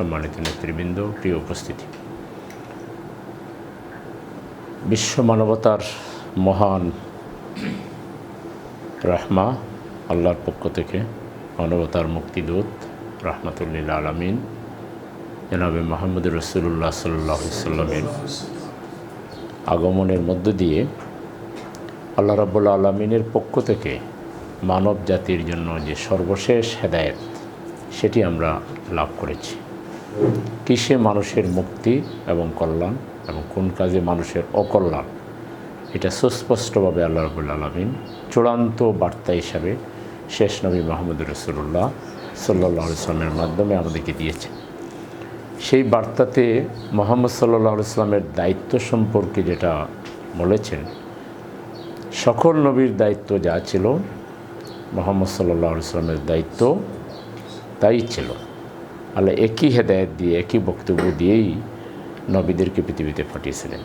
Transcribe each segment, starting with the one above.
সম্মানিত নেতৃবৃন্দ, প্রিয় উপস্থিতি। বিশ্ব মানবতার মহান রাহমা, আল্লাহর পক্ষ থেকে মানবতার মুক্তিদূত রহমতুল্লিল আলমিন, জনাবে মোহাম্মদ রসুল্লাহ সাল্লাহ সাল্লামের আগমনের মধ্য দিয়ে আল্লাহ রাবুল্লা আলমিনের পক্ষ থেকে মানব জাতির জন্য যে সর্বশেষ হেদায়েত, সেটি আমরা লাভ করেছি। কিসে মানুষের মুক্তি এবং কল্যাণ এবং কোন কাজে মানুষের অকল্যাণ? এটা সুস্পষ্টভাবে আল্লাহ রবুল্লা আলমিন চূড়ান্ত বার্তা হিসাবে শেষ নবী মাহমুদ রসুল্লাহ সাল্লাহ ইসলামের মাধ্যমে আমাদেরকে দিয়েছেন। সেই বার্তাতে মোহাম্মদ সাল্লাহ ইসলামের দায়িত্ব সম্পর্কে যেটা বলেছেন, সকল নবীর দায়িত্ব যা ছিল, মোহাম্মদ সাল্লাহ ইসলামের দায়িত্ব তাই ছিল। আল্লাহ একই হেদায়ত দিয়ে, একই বক্তব্য দিয়েই নবীদেরকে পৃথিবীতে পাঠিয়েছিলেন।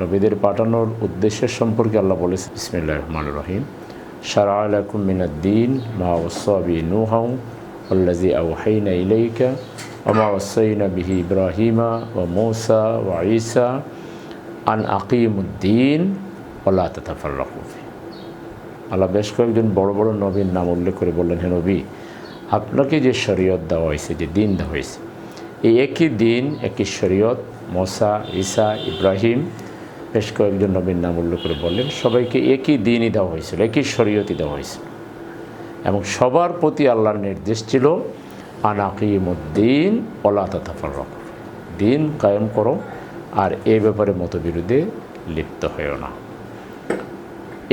নবীদের পাঠানোর উদ্দেশ্যের সম্পর্কে আল্লাহ বলেছেন ইসমিল্লা রহমান রহিম। সারা আলাকুম মিনাদ্দিন মা ওসবি নুহাউ আল্লাজি আউহাইনা ইলাইকা ওমা ওসাইনা বিহি ইব্রাহিমা ও মৌসা ও ঈসা, আন আকিমুদ্দিন ওলা তাতাফার রকুফি আল্লাহ বেশ কয়েকজন বড় বড় নবীর নাম উল্লেখ করে বললেন, হে নবী আপনাকে যে শরীয়ত দেওয়া হয়েছে, যে দিন দেওয়া হয়েছে, এই একই দিন, একই শরীয়ত মশা ঈসা, ইব্রাহিম, বেশ কয়েকজন নবীর নাম উল্লেখ করে বললেন, সবাইকে একই দিনই দেওয়া হয়েছিল, একই শরীয়তই দেওয়া হয়েছিল এবং সবার প্রতি আল্লাহর নির্দেশ ছিল, আনাকিমুদ্দিন ওলা তাতাফার রক দিন কায়েম করো, আর এ ব্যাপারে মতবিরোধে লিপ্ত হয়েও না।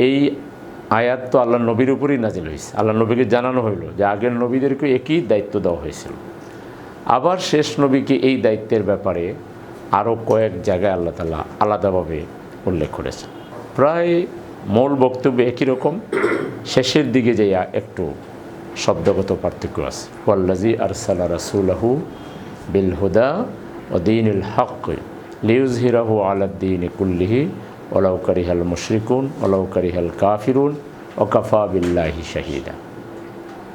এই আয়াত তো আল্লাহ নবীর উপরেই নাজিল হয়েছে। আল্লাহ নবীকে জানানো হইল যে আগের নবীদেরকে একই দায়িত্ব দেওয়া হয়েছিল। আবার শেষ নবীকে এই দায়িত্বের ব্যাপারে আরও কয়েক জায়গায় আল্লাহ তালা আলাদাভাবে উল্লেখ করেছেন। প্রায় মূল বক্তব্য একই রকম। শেষের দিকে যাইয়া একটু শব্দগত পার্থক্য আছে। ওয়াল্লাজি আর আরসালা রাসুলাহু বিল হুদা ও দিনুল হক লিউজ হিরাহু আলাদ্দিন কুল্লিহি ওলাউকারিহাল মুশরিকুন ওলাউকারিহাল কাফিরুন, ও কাফা বিল্লাহি শাহিদা।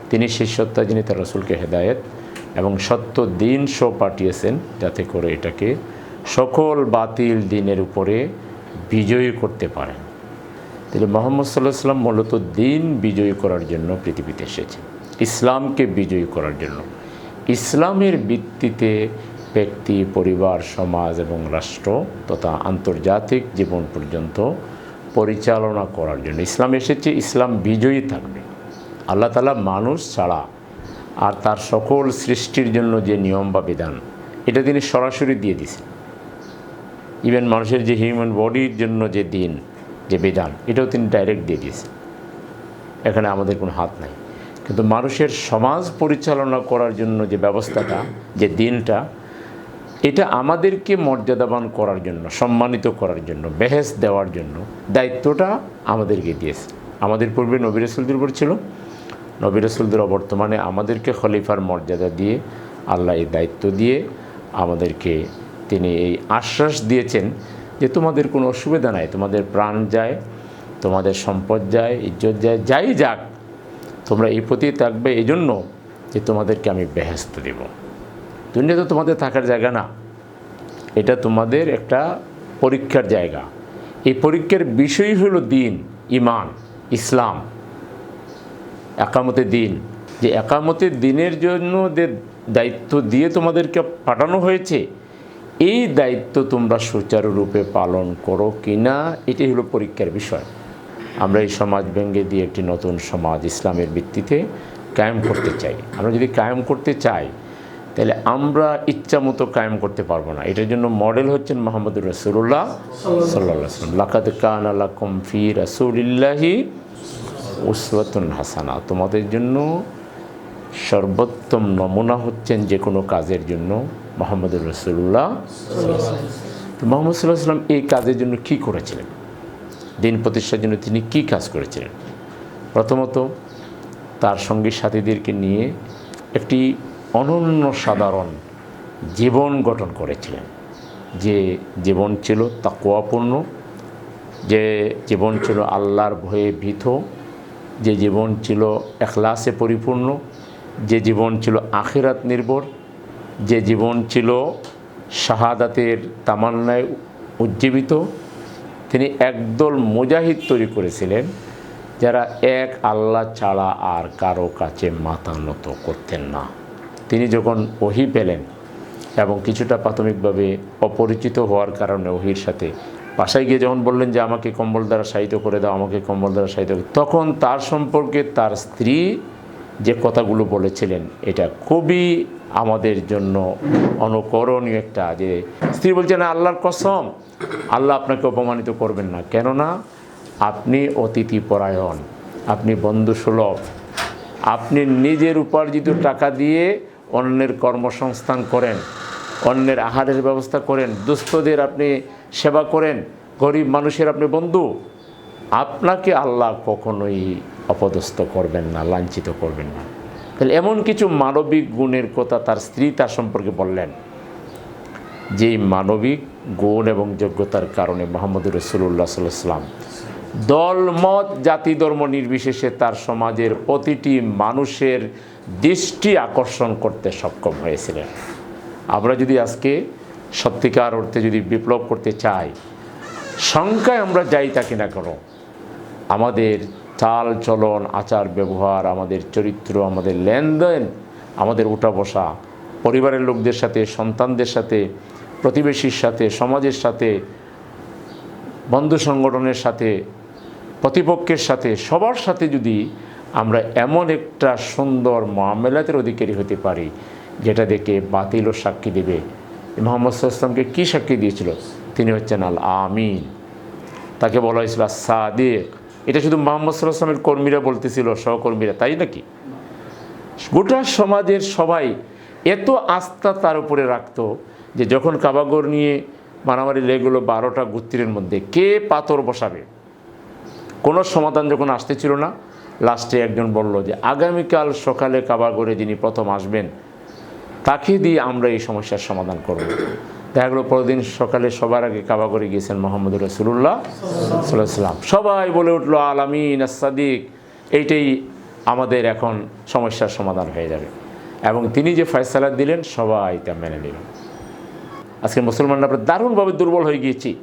তিনি সেই সত্তা যিনি তার রসুলকে হেদায়েত এবং সত্য দিন শো পাঠিয়েছেন, যাতে করে এটাকে সকল বাতিল দিনের উপরে বিজয়ী করতে পারেন। তাহলে মোহাম্মদ সাল্লাহ সাল্লাম মূলত দিন বিজয়ী করার জন্য পৃথিবীতে এসেছে ইসলামকে বিজয়ী করার জন্য। ইসলামের ভিত্তিতে ব্যক্তি, পরিবার, সমাজ এবং রাষ্ট্র তথা আন্তর্জাতিক জীবন পর্যন্ত পরিচালনা করার জন্য ইসলাম এসেছে, ইসলাম বিজয়ী থাকবে। আল্লাহ তালা মানুষ ছাড়া আর তার সকল সৃষ্টির জন্য যে নিয়ম বা বিধান, এটা তিনি সরাসরি দিয়ে দিয়েছেন। ইভেন মানুষের যে হিউম্যান বডির জন্য যে দিন, যে বিধান, এটাও তিনি ডাইরেক্ট দিয়ে দিয়েছেন। এখানে আমাদের কোনো হাত নাই। কিন্তু মানুষের সমাজ পরিচালনা করার জন্য যে ব্যবস্থাটা, যে দিনটা এটা আমাদেরকে মর্যাদাবান করার জন্য, সম্মানিত করার জন্য, বেহেস দেওয়ার জন্য দায়িত্বটা আমাদেরকে দিয়েছে। আমাদের পূর্বে নবী রসুলদের উপর ছিল। নবী রসুলদের অবর্তমানে আমাদেরকে খলিফার মর্যাদা দিয়ে, আল্লাহ এই দায়িত্ব দিয়ে আমাদেরকে তিনি এই আশ্বাস দিয়েছেন যে তোমাদের কোনো অসুবিধা নাই, তোমাদের প্রাণ যায়, তোমাদের সম্পদ যায়, ইজ্জত যায়, যাই যাক, তোমরা এই প্রতি থাকবে। এই জন্য যে তোমাদেরকে আমি বেহেস্ত দেব। দুনিয়া তো তোমাদের থাকার জায়গা না। এটা তোমাদের একটা পরীক্ষার জায়গা। এই পরীক্ষার বিষয় হলো দিন ইমান ইসলাম। একামতের দিন। যে একামতের দিনের জন্য যে দায়িত্ব দিয়ে তোমাদেরকে পাঠানো হয়েছে, এই দায়িত্ব তোমরা সুচারুরূপে পালন করো কি না এটাই হলো পরীক্ষার বিষয়। আমরা এই সমাজ ভেঙ্গে দিয়ে একটি নতুন সমাজ ইসলামের ভিত্তিতে কায়েম করতে চাই। আমরা যদি কায়েম করতে চাই তাহলে আমরা ইচ্ছা মতো কায়েম করতে পারব না। এটার জন্য মডেল হচ্ছেন মোহাম্মদুর রসুল্লাহ সাল্লাহ আসলাম লাকাত কান আলা কমফি রসুলিল্লাহি উসওয়াতুন হাসানা তোমাদের জন্য সর্বোত্তম নমুনা হচ্ছেন যে কোনো কাজের জন্য মোহাম্মদুর রসুল্লাহ তো মোহাম্মদ সাল্লাহ সাল্লাম এই কাজের জন্য কি করেছিলেন? দিন প্রতিষ্ঠার জন্য তিনি কি কাজ করেছিলেন? প্রথমত তার সঙ্গী সাথীদেরকে নিয়ে একটি অনন্য সাধারণ জীবন গঠন করেছিলেন। যে জীবন ছিল তাকুয়াপূর্ণ যে জীবন ছিল আল্লাহর ভয়ে ভীত, যে জীবন ছিল এখলাসে পরিপূর্ণ, যে জীবন ছিল আখিরাত নির্ভর, যে জীবন ছিল শাহাদাতের তামান্নায় উজ্জীবিত। তিনি একদল মুজাহিদ তৈরি করেছিলেন, যারা এক আল্লাহ ছাড়া আর কারও কাছে মাথা নত করতেন না। তিনি যখন ওহি পেলেন এবং কিছুটা প্রাথমিকভাবে অপরিচিত হওয়ার কারণে ওহির সাথে বাসায় গিয়ে যখন বললেন যে আমাকে কম্বল দ্বারা সাহিত্য করে দাও, আমাকে কম্বল দ্বারা সাহিত্য তখন তার সম্পর্কে তার স্ত্রী যে কথাগুলো বলেছিলেন, এটা খুবই আমাদের জন্য অনুকরণীয় একটা যে স্ত্রী বলছেন আল্লাহর কসম, আল্লাহ আপনাকে অপমানিত করবেন না। কেননা আপনি অতিথি পরায়ণ আপনি বন্ধু সুলভ আপনি নিজের উপার্জিত টাকা দিয়ে অন্যের কর্মসংস্থান করেন, অন্যের আহারের ব্যবস্থা করেন, দুস্থদের আপনি সেবা করেন, গরিব মানুষের আপনি বন্ধু, আপনাকে আল্লাহ কখনোই অপদস্থ করবেন না, লাঞ্ছিত করবেন না। তাহলে এমন কিছু মানবিক গুণের কথা তার স্ত্রী তার সম্পর্কে বললেন, যেই মানবিক গুণ এবং যোগ্যতার কারণে মোহাম্মদ রসুল্লাহ সাল্লাম দলমত, জাতি ধর্ম নির্বিশেষে তার সমাজের প্রতিটি মানুষের দৃষ্টি আকর্ষণ করতে সক্ষম হয়েছিলেন। আমরা যদি আজকে সত্যিকার অর্থে যদি বিপ্লব করতে চাই সংখ্যায় আমরা যাই থাকি না কেন, আমাদের চাল চলন, আচার ব্যবহার, আমাদের চরিত্র, আমাদের লেনদেন, আমাদের উঠা বসা, পরিবারের লোকদের সাথে, সন্তানদের সাথে, প্রতিবেশীর সাথে, সমাজের সাথে, বন্ধু সংগঠনের সাথে, প্রতিপক্ষের সাথে, সবার সাথে যদি আমরা এমন একটা সুন্দর মামেলাতের অধিকারী হতে পারি, যেটা দেখে বাতিলও সাক্ষী দেবে। মোহাম্মদ সাল্লামকে কী সাক্ষী দিয়েছিল? তিনি হচ্ছেন আল আমিন তাকে বলা হয়েছিল সাদেক এটা শুধু মোহাম্মদ সাল্লামের কর্মীরা বলতেছিল, সহকর্মীরা, তাই নাকি? গোটা সমাজের সবাই এত আস্থা তার উপরে রাখতো যে যখন কাবাগর নিয়ে মারামারি লেগুলো বারোটা গোত্রের মধ্যে, কে পাথর বসাবে? কোনো সমাধান যখন আসতেছিল না লাস্টে একজন বলল যে, আগামীকাল সকালে কাবাগরে যিনি প্রথম আসবেন, তাকে দিয়ে আমরা এই সমস্যার সমাধান করব। দেখা গেলো পরদিন সকালে সবার আগে কাবাগরে গিয়েছেন মোহাম্মদ রসুল্লাহ সাল্লাম সবাই বলে উঠল আলামিন সাদিক এইটাই আমাদের এখন সমস্যার সমাধান হয়ে যাবে। এবং তিনি যে ফয়সালা দিলেন, সবাই তা মেনে নিল। আজকে মুসলমানরা আমরা দারুণভাবে দুর্বল হয়ে গিয়েছি।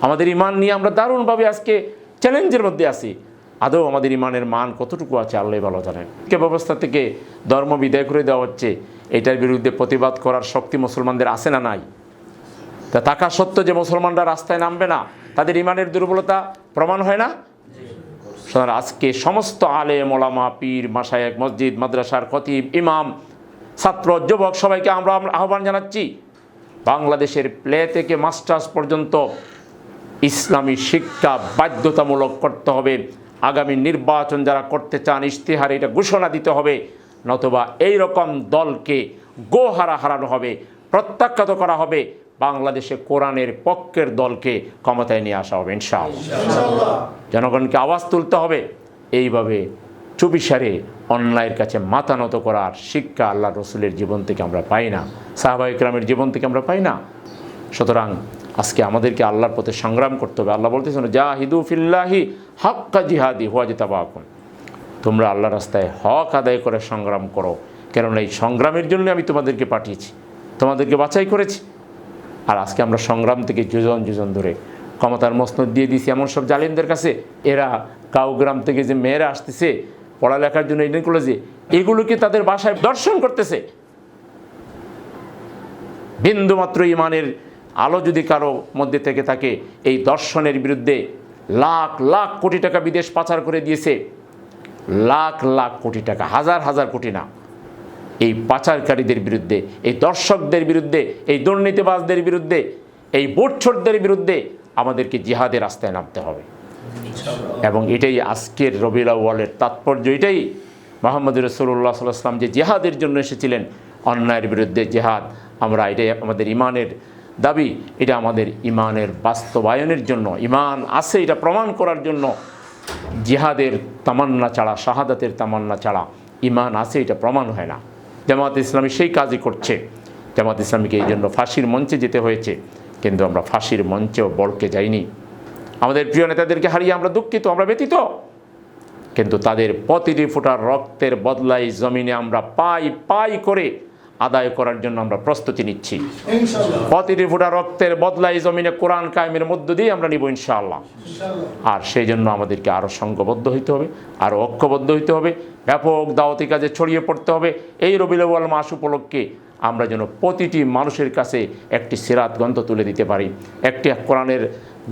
আমাদের ইমান নিয়ে আমরা দারুণভাবে আজকে চ্যালেঞ্জের মধ্যে আছি। আদৌ আমাদের ইমানের মান কতটুকু আছে, আল্লাহ ভালো জানেন। কে ব্যবস্থা থেকে ধর্ম বিদায় করে দেওয়া হচ্ছে, এটার বিরুদ্ধে প্রতিবাদ করার শক্তি মুসলমানদের আছে না নাই? তা থাকা সত্ত্বেও যে মুসলমানরা রাস্তায় নামবে না, তাদের ইমানের দুর্বলতা প্রমাণ হয় না? আজকে সমস্ত আলে মোলামা পীর মাসায়েক মসজিদ, মাদ্রাসার খতিব, ইমাম, ছাত্র, যুবক, সবাইকে আমরা আহ্বান জানাচ্ছি, বাংলাদেশের প্লে থেকে মাস্টার্স পর্যন্ত ইসলামী শিক্ষা বাধ্যতামূলক করতে হবে। আগামী নির্বাচন যারা করতে চান ইশতেহারে এটা ঘোষণা দিতে হবে নতুবা এই রকম দলকে গোহারা হারানো হবে প্রত্যাখ্যাত করা হবে বাংলাদেশে কোরআনের পক্ষের দলকে ক্ষমতায় নিয়ে আসা হবে ইনশাআল্লাহ। জনগণকে আওয়াজ তুলতে হবে এইভাবে চুপিসারে অন্যায়ের কাছে মাথা নত করার শিক্ষা আল্লাহ রসুলের জীবন থেকে আমরা পাই না সাহাবা ইকরামের জীবন থেকে আমরা পাই না। সুতরাং আজকে আমাদেরকে আল্লাহর পথে সংগ্রাম করতে হবে। আল্লাহ বলতেছেন যা হিদু ফিল্লাহি হাক্কা জিহাদি হুয়া জিতাবাকুন তোমরা আল্লাহ রাস্তায় হক আদায় করে সংগ্রাম করো। কেননা এই সংগ্রামের জন্য আমি তোমাদেরকে পাঠিয়েছি, তোমাদেরকে বাছাই করেছি। আর আজকে আমরা সংগ্রাম থেকে যোজন যোজন ধরে ক্ষমতার মসনদ দিয়ে দিয়েছি এমন সব জালিমদের কাছে। এরা কাউগ্রাম থেকে যে মেয়েরা আসতেছে, পড়ালেখার জন্য ইডেন কলেজে, এগুলোকে তাদের বাসায় দর্শন করতেছে। বিন্দুমাত্র ইমানের আলো যদি কারও মধ্যে থেকে থাকে, এই দর্শনের বিরুদ্ধে লাখ লাখ কোটি টাকা বিদেশ পাচার করে দিয়েছে। লাখ লাখ কোটি টাকা, হাজার হাজার কোটি না। এই পাচারকারীদের বিরুদ্ধে, এই দর্শকদের বিরুদ্ধে, এই দুর্নীতিবাজদের বিরুদ্ধে, এই বোটছোটদের বিরুদ্ধে আমাদেরকে জিহাদের রাস্তায় নামতে হবে। এবং এটাই আজকের রবিউল আউ্বালের তাৎপর্য। এটাই মোহাম্মদ রসুল্লাহ সাল্লাম যে জেহাদের জন্য এসেছিলেন, অন্যায়ের বিরুদ্ধে জেহাদ। আমরা এটাই আমাদের ইমানের দাবি, এটা আমাদের ইমানের বাস্তবায়নের জন্য। ইমান আছে, এটা প্রমাণ করার জন্য। জিহাদের তামান্না ছাড়া, শাহাদাতের তামান্না ছাড়া ইমান আছে, এটা প্রমাণ হয় না। জামাত ইসলামী সেই কাজই করছে। জামাত ইসলামীকে এই জন্য ফাঁসির মঞ্চে যেতে হয়েছে, কিন্তু আমরা ফাঁসির মঞ্চেও বলকে যাইনি। আমাদের প্রিয় নেতাদেরকে হারিয়ে আমরা দুঃখিত, আমরা ব্যতীত কিন্তু তাদের প্রতিটি ফোটার রক্তের বদলাই জমিনে আমরা পাই পাই করে আদায় করার জন্য আমরা প্রস্তুতি নিচ্ছি। প্রতিটি ফুটা রক্তের বদলাই জমিনে কোরআন কায়েমের মধ্য দিয়ে আমরা নিব ইনশাআল্লাহ। আর সেই জন্য আমাদেরকে আরও সংঘবদ্ধ হইতে হবে আরও ঐক্যবদ্ধ হইতে হবে ব্যাপক দাওয়াতি কাজে ছড়িয়ে পড়তে হবে। এই রবিউল মাস উপলক্ষে আমরা যেন প্রতিটি মানুষের কাছে একটি সিরাত গ্রন্থ তুলে দিতে পারি একটি কোরআনের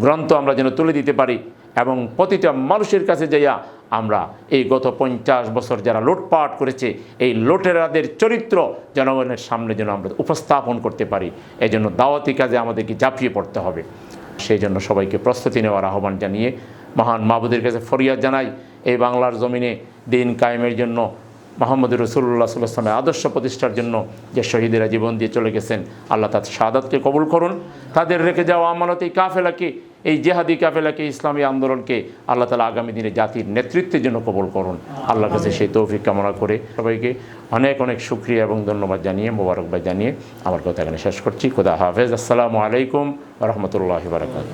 গ্রন্থ আমরা যেন তুলে দিতে পারি এবং প্রতিটা মানুষের কাছে যাইয়া আমরা এই গত পঞ্চাশ বছর যারা লোটপাট করেছে, এই লোটেরাদের চরিত্র জনগণের সামনে যেন আমরা উপস্থাপন করতে পারি। এই জন্য দাওয়াতি কাজে আমাদেরকে ঝাঁপিয়ে পড়তে হবে। সেই জন্য সবাইকে প্রস্তুতি নেওয়ার আহ্বান জানিয়ে মহান মাহবুদের কাছে ফরিয়াদ জানাই, এই বাংলার জমিনে দিন কায়েমের জন্য মোহাম্মদ রসুল্লাহ সাল্লামের আদর্শ প্রতিষ্ঠার জন্য যে শহীদেরা জীবন দিয়ে চলে গেছেন, আল্লাহ তার শাহাদাতকে কবুল করুন। তাদের রেখে যাওয়া আমানত কাফেলাকে, এই জেহাদি কাফেলাকে, ইসলামী আন্দোলনকে আল্লাহ তালা আগামী দিনে জাতির নেতৃত্বের জন্য কবুল করুন। আল্লাহর কাছে সেই তৌফিক কামনা করে সবাইকে অনেক অনেক সুক্রিয়া এবং ধন্যবাদ জানিয়ে, মোবারকবাদ জানিয়ে আমার কথা এখানে শেষ করছি। খুদা হাফেজ। আসসালামু আলাইকুম রহমতুল্লাহ বারকাত